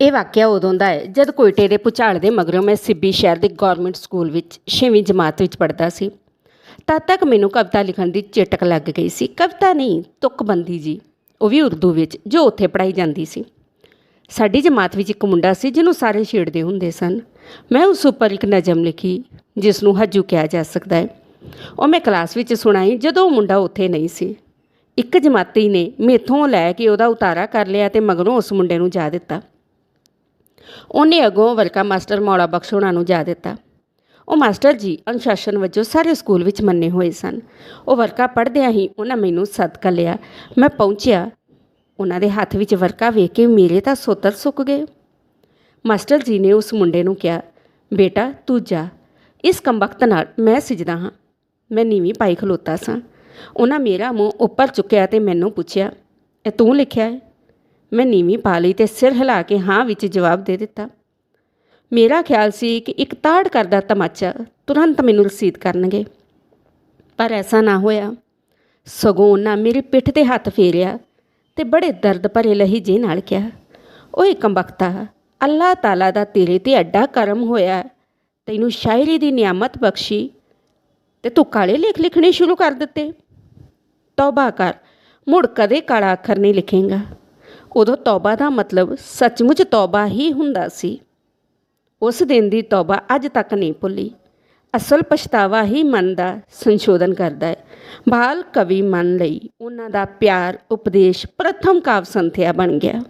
ਇਹ ਵਾਕਿਆ ਉਦੋਂ ਦਾ ਹੈ ਜਦ ਕੋਇਟੇ ਦੇ ਭੁਚਾਲ ਦੇ ਮਗਰੋਂ ਮੈਂ ਸਿੱਬੀ ਸ਼ਹਿਰ ਦੇ ਗਵਰਨਮੈਂਟ ਸਕੂਲ ਵਿੱਚ 6ਵੀਂ ਜਮਾਤ ਵਿੱਚ ਪੜ੍ਹਦਾ ਸੀ। ਤਦ ਤੱਕ ਮੈਨੂੰ ਕਵਿਤਾ ਲਿਖਣ ਦੀ ਚਿਟਕ ਲੱਗ ਗਈ ਸੀ। ਕਵਿਤਾ ਨਹੀਂ, ਤੁਕਬੰਦੀ ਜੀ, ਉਹ ਵੀ ਉਰਦੂ ਵਿੱਚ, ਜੋ ਉੱਥੇ ਪੜ੍ਹਾਈ ਜਾਂਦੀ ਸੀ। ਸਾਡੀ ਜਮਾਤ ਵਿੱਚ ਇੱਕ ਮੁੰਡਾ ਸੀ ਜਿਹਨੂੰ ਸਾਰੇ ਛੇੜਦੇ ਹੁੰਦੇ ਸਨ। ਮੈਂ ਉਸ ਉੱਪਰ ਇੱਕ ਨਜ਼ਮ ਲਿਖੀ ਜਿਸ ਨੂੰ ਹੱਜੂ ਕਿਹਾ ਜਾ ਸਕਦਾ ਹੈ। ਉਹ ਮੈਂ ਕਲਾਸ ਵਿੱਚ ਸੁਣਾਈ, ਜਦੋਂ ਉਹ ਮੁੰਡਾ ਉੱਥੇ ਨਹੀਂ ਸੀ। ਇੱਕ ਜਮਾਤੀ ਨੇ ਮੇਥੋਂ ਲੈ ਕੇ ਉਹਦਾ ਉਤਾਰਾ ਕਰ ਲਿਆ ਤੇ ਮਗਰੋਂ ਉਸ ਮੁੰਡੇ ਨੂੰ ਜਾ ਦਿੱਤਾ। ਉਹਨੇ ਅੱਗੋਂ ਵਰਕਾ ਮਾਸਟਰ ਮੌਲਾ ਬਖਸ਼ ਉਹਨਾਂ ਨੂੰ ਜਾ ਦਿੱਤਾ। ਉਹ ਮਾਸਟਰ ਜੀ ਅਨੁਸ਼ਾਸਨ ਵਜੋਂ ਸਾਰੇ ਸਕੂਲ ਵਿੱਚ ਮੰਨੇ ਹੋਏ ਸਨ। ਉਹ ਵਰਕਾ ਪੜ੍ਹਦਿਆਂ ਹੀ ਉਹਨਾਂ ਮੈਨੂੰ ਸਦਕਾ ਲਿਆ। ਮੈਂ ਪਹੁੰਚਿਆ। ਉਹਨਾਂ ਦੇ ਹੱਥ ਵਿੱਚ ਵਰਕਾ ਵੇਖ ਕੇ ਮੇਰੇ ਤਾਂ ਸੋਤਰ ਸੁੱਕ ਗਏ। ਮਾਸਟਰ ਜੀ ਨੇ ਉਸ ਮੁੰਡੇ ਨੂੰ ਕਿਹਾ, ਬੇਟਾ, ਤੂੰ ਜਾ। ਇਸ ਕੰਬਖਤ ਨਾਲ ਮੈਂ ਸਿਜਦਾ ਹਾਂ। ਮੈਂ ਨੀਵੀਂ ਪਾਈ ਖਲੋਤਾ ਸਾਂ ਉਹਨਾਂ ਮੇਰਾ ਮੂੰਹ ਉੱਪਰ ਚੁੱਕਿਆ ਤੇ ਮੈਨੂੰ ਪੁੱਛਿਆ, ਇਹ ਤੂੰ ਲਿਖਿਆ ਹੈ? ਮੈਂ ਨੀਵੀਂ ਪਾ ਲਈ ਤੇ ਸਿਰ ਹਿਲਾ ਕੇ ਹਾਂ ਵਿੱਚ ਜਵਾਬ ਦੇ ਦਿੱਤਾ। ਮੇਰਾ ਖਿਆਲ ਸੀ ਕਿ ਇੱਕ ਤਾੜ ਕਰਦਾ ਤਮਾਚਾ ਤੁਰੰਤ ਮੈਨੂੰ ਰਸੀਦ ਕਰਨਗੇ। ਪਰ ਐਸਾ ਨਾ ਹੋਇਆ। ਸਗੋਂ ਉਹਨਾਂ ਮੇਰੀ ਪਿੱਠ ਤੇ ਹੱਥ ਫੇਰਿਆ ਤੇ ਬੜੇ ਦਰਦ ਭਰੇ ਲਹਿਜੇ ਨਾਲ ਕਿਹਾ, ਓਏ ਕੰਬਖਤਾ, ਅੱਲਾਹ ਤਾਲਾ ਦਾ ਤੇਰੇ ਤੇ ਐਡਾ ਕਰਮ ਹੋਇਆ ਤੈਨੂੰ ਸ਼ਾਇਰੀ ਦੀ ਨਿਆਮਤ ਬਖਸ਼ੀ ਤੇ ਤੂੰ ਕਾਲੇ ਲੇਖ ਲਿਖਣੇ ਸ਼ੁਰੂ ਕਰ ਦਿੱਤੇ। ਤੌਬਾ ਕਰ, ਮੁੜ ਕਦੇ ਕਾਲਾ ਅੱਖਰ ਨਹੀਂ ਲਿਖੇਂਗਾ। ਉਦੋਂ ਤੌਬਾ ਦਾ ਮਤਲਬ ਸੱਚਮੁੱਚ ਤੌਬਾ ਹੀ ਹੁੰਦਾ ਸੀ। ਉਸ ਦਿਨ ਦੀ ਤੌਬਾ ਅੱਜ ਤੱਕ ਨਹੀਂ ਭੁੱਲੀ। ਅਸਲ ਪਛਤਾਵਾ ਹੀ ਮਨ ਦਾ ਸੰਸ਼ੋਧਨ ਕਰਦਾ ਹੈ। ਬਾਲ ਕਵੀ ਮਨ ਲਈ ਉਹਨਾਂ ਦਾ ਪਿਆਰ, ਉਪਦੇਸ਼ ਪ੍ਰਥਮ ਕਾਵ ਸੰਥਿਆ ਬਣ ਗਿਆ।